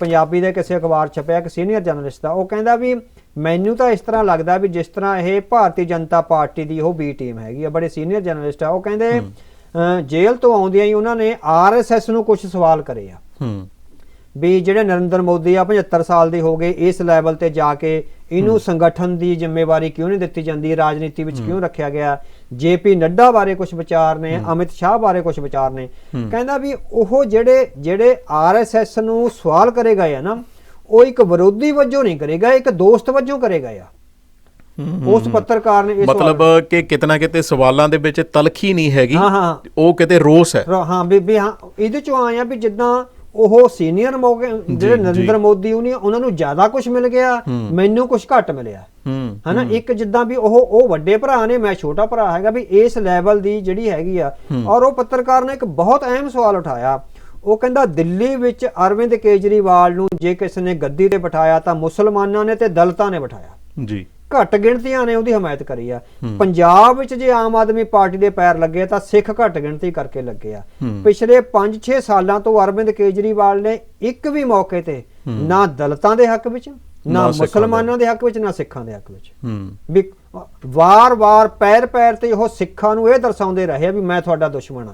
ਪੰਜਾਬੀ ਦੇ ਕਿਸੇ ਅਖਬਾਰ ਛਪਿਆ ਇੱਕ ਸੀਨੀਅਰ ਜਰਨਲਿਸਟ ਦਾ ਉਹ ਕਹਿੰਦਾ ਵੀ ਮੈਨੂੰ ਤਾਂ ਇਸ ਤਰ੍ਹਾਂ ਲੱਗਦਾ ਵੀ ਜਿਸ ਤਰ੍ਹਾਂ ਇਹ ਭਾਰਤੀ ਜਨਤਾ ਪਾਰਟੀ ਦੀ ਉਹ ਬੀ ਟੀਮ ਹੈਗੀ ਆ ਬੜੇ ਸੀਨੀਅਰ ਜਰਨਲਿਸਟ ਆ ਉਹ ਕਹਿੰਦੇ ਜੇਲ੍ਹ ਤੋਂ ਆਉਂਦਿਆਂ ਹੀ ਉਹਨਾਂ ਨੇ ਆਰਐਸਐਸ ਨੂੰ ਕੁਝ ਸਵਾਲ ਕਰੇ ਆ। ਹੂੰ। ਵੀ ਜਿਹੜੇ ਨਰਿੰਦਰ ਮੋਦੀ ਆ 75 ਸਾਲ ਦੇ ਹੋ ਗਏ ਇਸ ਲੈਵਲ ਤੇ ਜਾ ਕੇ ਇਹਨੂੰ ਸੰਗਠਨ ਦੀ ਜ਼ਿੰਮੇਵਾਰੀ ਕਿਉਂ ਨਹੀਂ ਦਿੱਤੀ ਜਾਂਦੀ? ਰਾਜਨੀਤੀ ਵਿੱਚ ਕਿਉਂ ਰੱਖਿਆ ਗਿਆ? ਜੇਪੀ ਨੱਡਾ ਬਾਰੇ ਕੁਝ ਵਿਚਾਰ ਨੇ ਅਮਿਤ ਸ਼ਾਹ ਬਾਰੇ ਕੁਝ ਵਿਚਾਰ ਨੇ। ਕਹਿੰਦਾ ਵੀ ਉਹ ਜਿਹੜੇ ਜਿਹੜੇ ਆਰਐਸਐਸ ਨੂੰ ਸਵਾਲ ਕਰੇ ਗਏ ਆ ਨਾ ਉਹ ਇੱਕ ਵਿਰੋਧੀ ਵਜੋਂ ਨਹੀਂ ਕਰੇਗਾ ਇੱਕ ਦੋਸਤ ਵਜੋਂ ਕਰੇਗਾ ਆ। ਉਸ ਪੱਤਰਕਾਰ ਨੇ ਇਹ ਮਤਲਬ ਕਿ ਕਿਤਨਾ ਕਿਤੇ ਸਵਾਲਾਂ ਦੇ ਵਿੱਚ ਤਲਖੀ ਨਹੀਂ ਹੈਗੀ। ਉਹ ਕਿਤੇ ਰੋਸ ਹੈ। ਹਾਂ ਬੀਬੀ ਹਾਂ ਇਹਦੇ ਚੋਂ ਆਇਆ ਵੀ ਜਿੱਦਾਂ ਉਹ ਸੀਨੀਅਰ ਜਿਹੜੇ ਨਰਿੰਦਰ ਮੋਦੀ ਉਹਨੇ ਉਹਨਾਂ ਨੂੰ ਜ਼ਿਆਦਾ ਕੁਝ ਮਿਲ ਗਿਆ ਮੈਨੂੰ ਕੁਝ ਘੱਟ ਮਿਲਿਆ। ਹਨਾ ਇੱਕ ਜਿੱਦਾਂ ਵੀ ਉਹ ਉਹ ਵੱਡੇ ਭਰਾ ਨੇ ਮੈਂ ਛੋਟਾ ਭਰਾ ਹੈਗਾ ਵੀ ਇਸ ਲੈਵਲ ਦੀ ਜਿਹੜੀ ਹੈਗੀ ਆ। ਔਰ ਉਹ ਪੱਤਰਕਾਰ ਨੇ ਇੱਕ ਬਹੁਤ ਅਹਿਮ ਸਵਾਲ ਉਠਾਇਆ। ਉਹ ਕਹਿੰਦਾ ਦਿੱਲੀ ਵਿੱਚ ਅਰਵਿੰਦ ਕੇਜਰੀਵਾਲ ਨੂੰ ਜੇ ਕਿਸੇ ਨੇ ਗੱਦੀ ਤੇ ਬਿਠਾਇਆ ਤਾਂ ਮੁਸਲਮਾਨਾਂ ਨੇ ਤੇ ਦਲਿਤਾਂ ਨੇ ਬਿਠਾਇਆ। ਜੀ। ਘੱਟ ਗਿਣਤੀਆਂ ਨੇ ਉਹਦੀ ਹਮਾਇਤ ਕਰੀ ਆ। ਪੰਜਾਬ ਵਿੱਚ ਜੇ ਆਮ ਆਦਮੀ ਪਾਰਟੀ ਦੇ ਪੈਰ ਲੱਗੇ ਤਾਂ ਸਿੱਖ ਘੱਟ ਗਿਣਤੀ ਕਰਕੇ ਲੱਗੇ ਆ। ਪਿਛਲੇ 5-6 ਸਾਲਾਂ ਤੋਂ ਅਰਵਿੰਦ ਕੇਜਰੀਵਾਲ ਨੇ ਇੱਕ ਵੀ ਮੌਕੇ ਤੇ ਨਾ ਦਲਿਤਾਂ ਦੇ ਹੱਕ ਵਿੱਚ ਨਾ। ਮੁਸਲਮਾਨਾਂ ਦੇ ਹੱਕ ਵਿੱਚ ਨਾ ਸਿੱਖਾਂ ਦੇ ਹੱਕ ਵਿੱਚ। ਵੀ ਵਾਰ-ਵਾਰ ਪੈਰ-ਪੈਰ ਤੇ ਉਹ ਸਿੱਖਾਂ ਨੂੰ ਇਹ ਦਰਸਾਉਂਦੇ ਰਹੇ ਆ ਵੀ ਮੈਂ ਤੁਹਾਡਾ ਦੁਸ਼ਮਣ ਆ।